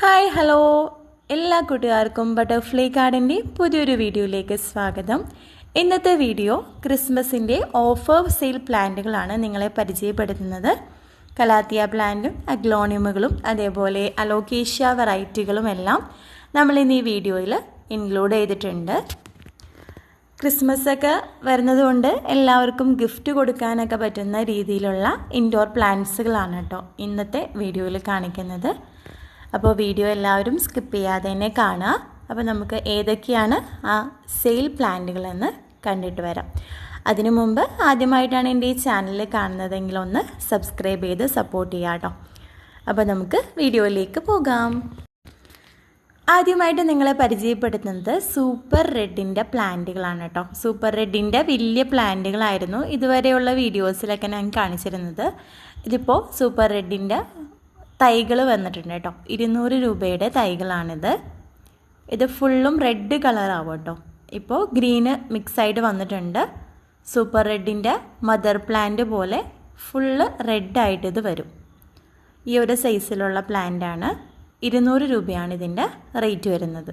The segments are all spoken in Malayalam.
ഹായ് ഹലോ എല്ലാ കൂട്ടുകാർക്കും ബട്ടർഫ്ലൈ കാർഡിന്റെ പുതിയൊരു വീഡിയോയിലേക്ക് സ്വാഗതം. ഇന്നത്തെ വീഡിയോ ക്രിസ്മസിന്റെ ഓഫർ സെയിൽ പ്ലാന്റുകളാണ് നിങ്ങളെ പരിചയപ്പെടുത്തുന്നത്. കലാത്തിയ പ്ലാന്റും അഗ്ലോണിയമുകളും അതേപോലെ അലോക്കേഷ്യ വെറൈറ്റികളും എല്ലാം നമ്മൾ ഇന്ന് ഈ വീഡിയോയിൽ ഇൻക്ലൂഡ് ചെയ്തിട്ടുണ്ട്. ക്രിസ്മസ് ഒക്കെ വരുന്നതുകൊണ്ട് എല്ലാവർക്കും ഗിഫ്റ്റ് കൊടുക്കാനൊക്കെ പറ്റുന്ന രീതിയിലുള്ള ഇൻഡോർ പ്ലാന്റ്സുകളാണ് കേട്ടോ ഇന്നത്തെ വീഡിയോയിൽ കാണിക്കുന്നത്. അപ്പോൾ വീഡിയോ എല്ലാവരും സ്കിപ്പ് ചെയ്യാതെ തന്നെ കാണുക. അപ്പോൾ നമുക്ക് ഏതൊക്കെയാണ് ആ സെയിൽ പ്ലാന്റുകളെന്ന് കണ്ടിട്ട് വരാം. അതിനു മുമ്പ് ആദ്യമായിട്ടാണ് എന്റെ ഈ ചാനൽ കാണുന്നതെങ്കിൽ ഒന്ന് സബ്സ്ക്രൈബ് ചെയ്ത് സപ്പോർട്ട് ചെയ്യാം കേട്ടോ. അപ്പോൾ നമുക്ക് വീഡിയോയിലേക്ക് പോകാം. ആദ്യമായിട്ട് നിങ്ങളെ പരിചയപ്പെടുത്തുന്നത് സൂപ്പർ റെഡിന്റെ പ്ലാന്റുകളാണ് കേട്ടോ. സൂപ്പർ റെഡിന്റെ വലിയ പ്ലാന്റുകളായിരുന്നു ഇതുവരെയുള്ള വീഡിയോസിലൊക്കെ ഞാൻ കാണിച്ചിരുന്നത്. ഇതിപ്പോൾ സൂപ്പർ റെഡിന്റെ തൈകൾ വന്നിട്ടുണ്ട് കേട്ടോ. ഇരുന്നൂറ് രൂപയുടെ തൈകളാണിത്. ഇത് ഫുള്ളും റെഡ് കളറാവും കേട്ടോ. ഇപ്പോൾ ഗ്രീന് മിക്സായിട്ട് വന്നിട്ടുണ്ട്. സൂപ്പർ റെഡിന്റെ മദർ പ്ലാന്റ് പോലെ ഫുള്ള് റെഡായിട്ട് ഇത് വരും. ഈ ഒരു സൈസിലുള്ള പ്ലാന്റാണ് ഇരുന്നൂറ് രൂപയാണ് ഇതിന്റെ റേറ്റ് വരുന്നത്.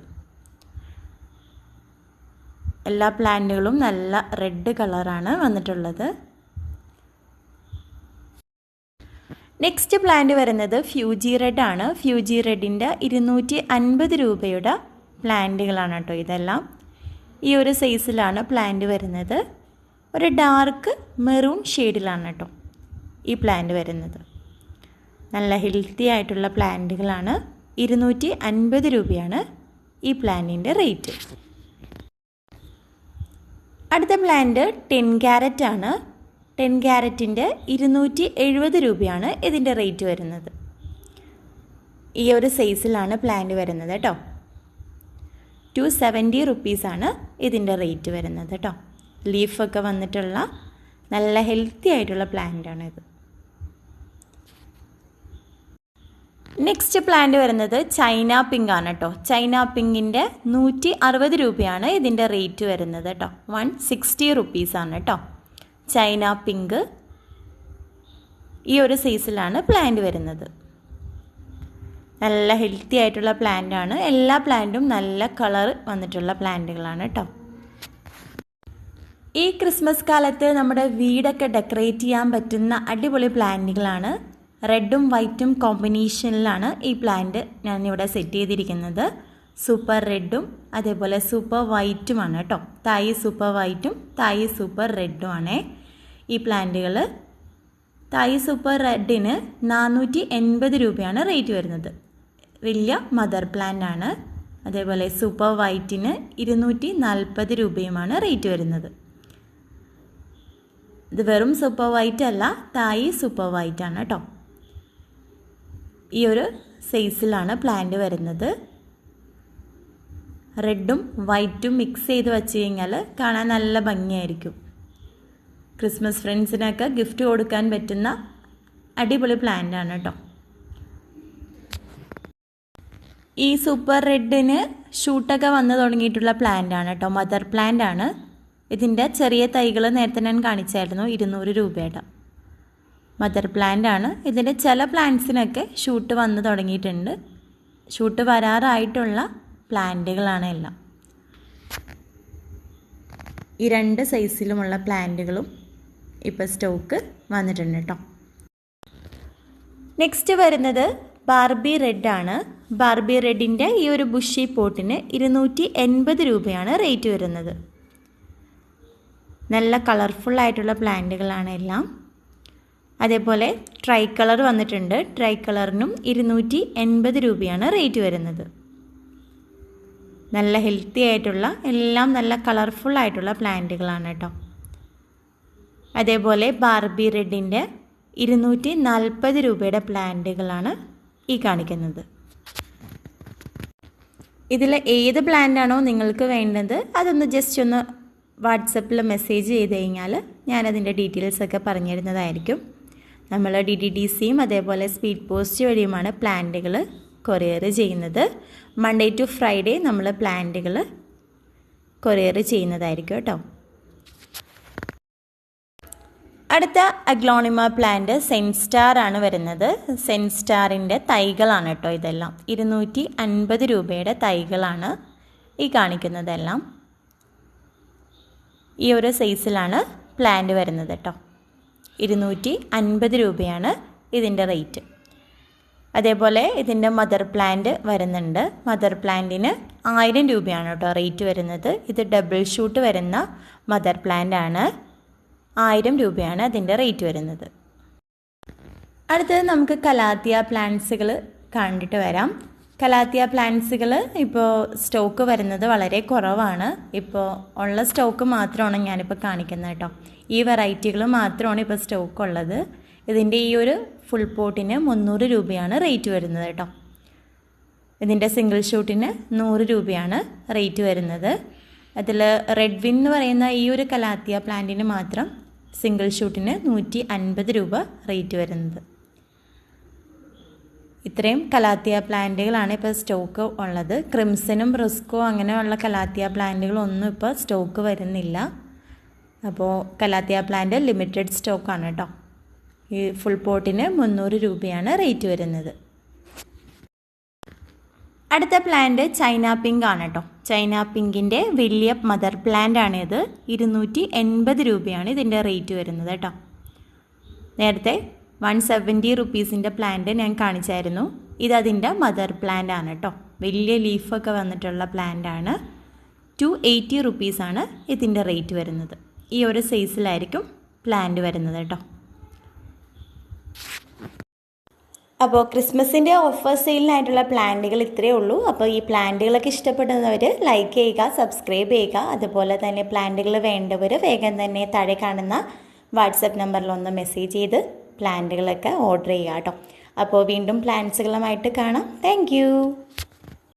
എല്ലാ പ്ലാന്റുകളും നല്ല റെഡ് കളറാണ് വന്നിട്ടുള്ളത്. നെക്സ്റ്റ് പ്ലാന്റ് വരുന്നത് ഫ്യൂജി റെഡ് ആണ്. ഫ്യൂജി റെഡിന്റെ ഇരുന്നൂറ്റി അൻപത് രൂപയുടെ പ്ലാന്റുകളാണ് കേട്ടോ ഇതെല്ലാം. ഈ ഒരു സൈസിലാണ് പ്ലാന്റ് വരുന്നത്. ഒരു ഡാർക്ക് മെറൂൺ ഷെയ്ഡിലാണ് കേട്ടോ ഈ പ്ലാന്റ് വരുന്നത്. നല്ല ഹെൽത്തി ആയിട്ടുള്ള പ്ലാന്റുകളാണ് ഇരുന്നൂറ്റി അൻപത് രൂപയാണ് ഈ പ്ലാന്റിന്റെ റേറ്റ് അടുത്ത പ്ലാന്റ് ടെൻ ക്യാരറ്റ് ആണ്. ടെൻ ക്യാരറ്റിന്റെ ഇരുന്നൂറ്റി എഴുപത് രൂപയാണ് ഇതിന്റെ റേറ്റ് വരുന്നത്. ഈ ഒരു സൈസിലാണ് പ്ലാന്റ് വരുന്നത് കേട്ടോ ടു സെവന്റി റുപ്പീസാണ് ഇതിന്റെ റേറ്റ് വരുന്നത് കേട്ടോ ലീഫൊക്കെ വന്നിട്ടുള്ള നല്ല ഹെൽത്തി ആയിട്ടുള്ള പ്ലാന്റാണ് ഇത്. നെക്സ്റ്റ് പ്ലാന്റ് വരുന്നത് ചൈന പിങ്ക് ആണ് കേട്ടോ ചൈന പിങ്കിന്റെ നൂറ്റി അറുപത് രൂപയാണ് ഇതിന്റെ റേറ്റ് വരുന്നത് കേട്ടോ വൺ സിക്സ്റ്റി റുപ്പീസാണ് കേട്ടോ ചൈന പിങ്ക്. ഈ ഒരു സൈസിലാണ് പ്ലാന്റ് വരുന്നത്. നല്ല ഹെൽത്തി ആയിട്ടുള്ള പ്ലാന്റ് ആണ്. എല്ലാ പ്ലാന്റും നല്ല കളർ വന്നിട്ടുള്ള പ്ലാന്റുകളാണ് കേട്ടോ ഈ ക്രിസ്മസ് കാലത്ത് നമ്മുടെ വീടൊക്കെ ഡെക്കറേറ്റ് ചെയ്യാൻ പറ്റുന്ന അടിപൊളി പ്ലാന്റുകളാണ് റെഡും വൈറ്റും കോമ്പിനേഷനിലാണ് ഈ പ്ലാന്റ് ഞാനിവിടെ സെറ്റ് ചെയ്തിരിക്കുന്നത്. സൂപ്പർ റെഡും അതേപോലെ സൂപ്പർ വൈറ്റുമാണ് കേട്ടോ തായി സൂപ്പർ വൈറ്റും തായി സൂപ്പർ റെഡും ആണേ. ഈ പ്ലാന്റുകൾ തായി സൂപ്പർ റെഡിന് നാനൂറ്റി എൺപത് രൂപയാണ് റേറ്റ് വരുന്നത്. വലിയ മദർ പ്ലാന്റ് ആണ്. അതേപോലെ സൂപ്പർ വൈറ്റിന് ഇരുന്നൂറ്റി നാൽപ്പത് രൂപയുമാണ് റേറ്റ് വരുന്നത്. ഇത് വെറും സൂപ്പർ വൈറ്റ് അല്ല തായി സൂപ്പർ വൈറ്റ് ആണ് കേട്ടോ ഈ ഒരു സൈസിലാണ് പ്ലാന്റ് വരുന്നത്. റെഡും വൈറ്റും മിക്സ് ചെയ്ത് വെച്ച് കഴിഞ്ഞാൽ കാണാൻ നല്ല ഭംഗിയായിരിക്കും. ക്രിസ്മസ് ഫ്രണ്ട്സിനൊക്കെ ഗിഫ്റ്റ് കൊടുക്കാൻ പറ്റുന്ന അടിപൊളി പ്ലാന്റ് ആണ് കേട്ടോ. ഈ സൂപ്പർ റെഡിന് ഷൂട്ടൊക്കെ വന്നു തുടങ്ങിയിട്ടുള്ള പ്ലാന്റ് ആണ് കേട്ടോ. മദർ പ്ലാന്റ് ആണ് ഇതിന്റെ ചെറിയ തൈകൾ നേരത്തെ ഞാൻ കാണിച്ചായിരുന്നു. ഇരുന്നൂറ് രൂപയുടെ. മദർ പ്ലാന്റ് ആണ് ഇതിന്റെ ചില പ്ലാന്റ്സിനൊക്കെ ഷൂട്ട് വന്ന് തുടങ്ങിയിട്ടുണ്ട്. ഷൂട്ട് വരാറായിട്ടുള്ള പ്ലാന്റുകളാണ് എല്ലാം. ഈ രണ്ട് സൈസിലുമുള്ള പ്ലാന്റുകളും ഇപ്പോൾ സ്റ്റോക്ക് വന്നിട്ടുണ്ട് കേട്ടോ നെക്സ്റ്റ് വരുന്നത് ബാർബി റെഡ് ആണ്. ബാർബി റെഡിന്റെ ഈ ഒരു ബുഷി പോട്ടിന് ഇരുന്നൂറ്റി എൺപത് രൂപയാണ് റേറ്റ് വരുന്നത്. നല്ല കളർഫുൾ ആയിട്ടുള്ള പ്ലാന്റുകളാണ് എല്ലാം. അതേപോലെ ട്രൈ കളർ വന്നിട്ടുണ്ട്. ട്രൈ കളറിനും ഇരുന്നൂറ്റി എൺപത് രൂപയാണ് റേറ്റ് വരുന്നത്. നല്ല ഹെൽത്തി ആയിട്ടുള്ള എല്ലാം നല്ല കളർഫുൾ ആയിട്ടുള്ള പ്ലാന്റുകളാണ് കേട്ടോ. അതേപോലെ ബാർബി റെഡിന്റെ ഇരുന്നൂറ്റി നാൽപ്പത് രൂപയുടെ പ്ലാന്റുകളാണ് ഈ കാണിക്കുന്നത്. ഇതിൽ ഏത് പ്ലാന്റാണോ നിങ്ങൾക്ക് വേണ്ടത് അതൊന്ന് ജസ്റ്റ് ഒന്ന് വാട്സപ്പിൽ മെസ്സേജ് ചെയ്ത് കഴിഞ്ഞാൽ ഞാനതിന്റെ ഡീറ്റെയിൽസൊക്കെ പറഞ്ഞു തരുന്നതായിരിക്കും നമ്മൾ ഡി ഡി ഡി സിയും അതേപോലെ സ്പീഡ് പോസ്റ്റ് വഴിയുമാണ് പ്ലാന്റുകൾ കൊറിയർ ചെയ്യുന്നത്. മൺഡേ ടു ഫ്രൈഡേ നമ്മൾ പ്ലാന്റുകൾ കൊറിയർ ചെയ്യുന്നതായിരിക്കും കേട്ടോ. അടുത്ത അഗ്ലോണിമ പ്ലാന്റ് സെൻസ്റ്റാർ ആണ് വരുന്നത്. സെൻസ്റ്റാറിന്റെ തൈകളാണ് കേട്ടോ ഇതെല്ലാം. ഇരുന്നൂറ്റി അൻപത് രൂപയുടെ തൈകളാണ് ഈ കാണിക്കുന്നതെല്ലാം. ഈ ഒരു സൈസിലാണ് പ്ലാന്റ് വരുന്നത് കേട്ടോ. ഇരുന്നൂറ്റി അൻപത് രൂപയാണ് ഇതിന്റെ റേറ്റ്. അതേപോലെ ഇതിന്റെ മദർ പ്ലാന്റ് വരുന്നുണ്ട്. മദർ പ്ലാന്റിന് ആയിരം രൂപയാണ് കേട്ടോ റേറ്റ് വരുന്നത്. ഇത് ഡബിൾ ഷൂട്ട് വരുന്ന മദർ പ്ലാന്റ് ആണ്. ആയിരം രൂപയാണ് അതിന്റെ റേറ്റ് വരുന്നത്. അടുത്തത് നമുക്ക് കലാത്തിയ പ്ലാന്റ്സുകൾ കണ്ടിട്ട് വരാം. കലാത്തിയ പ്ലാന്റ്സുകൾ ഇപ്പോൾ സ്റ്റോക്ക് വരുന്നത് വളരെ കുറവാണ്. ഇപ്പോൾ ഉള്ള സ്റ്റോക്ക് മാത്രമാണ് ഞാനിപ്പോൾ കാണിക്കുന്നത് കേട്ടോ. ഈ വെറൈറ്റികൾ മാത്രമാണ് ഇപ്പോൾ സ്റ്റോക്ക് ഉള്ളത്. ഇതിന്റെ ഈ ഒരു ഫുൾ പോട്ടിന് മുന്നൂറ് രൂപയാണ് റേറ്റ് വരുന്നത് കേട്ടോ. ഇതിന്റെ സിംഗിൾ ഷൂട്ടിന് നൂറ് രൂപയാണ് റേറ്റ് വരുന്നത്. അതിൽ റെഡ് വിൻ എന്ന് പറയുന്ന ഈ ഒരു കലാത്തിയ പ്ലാന്റിന് മാത്രം സിംഗിൾ ഷൂട്ടിന് നൂറ്റി അൻപത് രൂപ റേറ്റ് വരുന്നത്. ഇത്രയും കലാത്തിയ പ്ലാന്റുകളാണ് ഇപ്പോൾ സ്റ്റോക്ക് ഉള്ളത്. ക്രിംസനും റിസ്കോ അങ്ങനെയുള്ള കലാത്തിയ പ്ലാന്റുകളൊന്നും ഇപ്പോൾ സ്റ്റോക്ക് വരുന്നില്ല. അപ്പോൾ കലാത്തിയ പ്ലാന്റ് ലിമിറ്റഡ് സ്റ്റോക്കാണ് കേട്ടോ. ഈ ഫുൾ പോട്ടിന് മുന്നൂറ് രൂപയാണ് റേറ്റ് വരുന്നത്. അടുത്ത പ്ലാന്റ് ചൈന പിങ്ക് ആണ് കേട്ടോ ചൈന പിങ്കിന്റെ വലിയ മദർ പ്ലാന്റ് ആണ് ഇത്. ഇരുന്നൂറ്റി എൺപത് രൂപയാണ് ഇതിന്റെ റേറ്റ് വരുന്നത് കേട്ടോ നേരത്തെ വൺ സെവന്റി റുപ്പീസിന്റെ പ്ലാന്റ് ഞാൻ കാണിച്ചായിരുന്നു. ഇതതിന്റെ മദർ പ്ലാന്റ് ആണ് കേട്ടോ വലിയ ലീഫൊക്കെ വന്നിട്ടുള്ള പ്ലാന്റ് ആണ്. ടു എയ്റ്റി റുപ്പീസാണ് ഇതിന്റെ റേറ്റ് വരുന്നത്. ഈ ഒരു സൈസിലായിരിക്കും പ്ലാന്റ് വരുന്നത് കേട്ടോ അപ്പോൾ ക്രിസ്മസിന്റെ ഓഫർ സെയിലിനായിട്ടുള്ള പ്ലാന്റുകൾ ഇത്രയേ ഉള്ളൂ. അപ്പോൾ ഈ പ്ലാന്റുകളൊക്കെ ഇഷ്ടപ്പെടുന്നവർ ലൈക്ക് ചെയ്യുക സബ്സ്ക്രൈബ് ചെയ്യുക. അതുപോലെ തന്നെ പ്ലാന്റുകൾ വേണ്ടവർ വേഗം തന്നെ താഴെ കാണുന്ന വാട്സപ്പ് നമ്പറിലൊന്ന് മെസ്സേജ് ചെയ്ത് പ്ലാന്റുകളൊക്കെ ഓർഡർ ചെയ്യുക കേട്ടോ. അപ്പോൾ വീണ്ടും പ്ലാന്റ്സുകളുമായിട്ട് കാണാം. താങ്ക്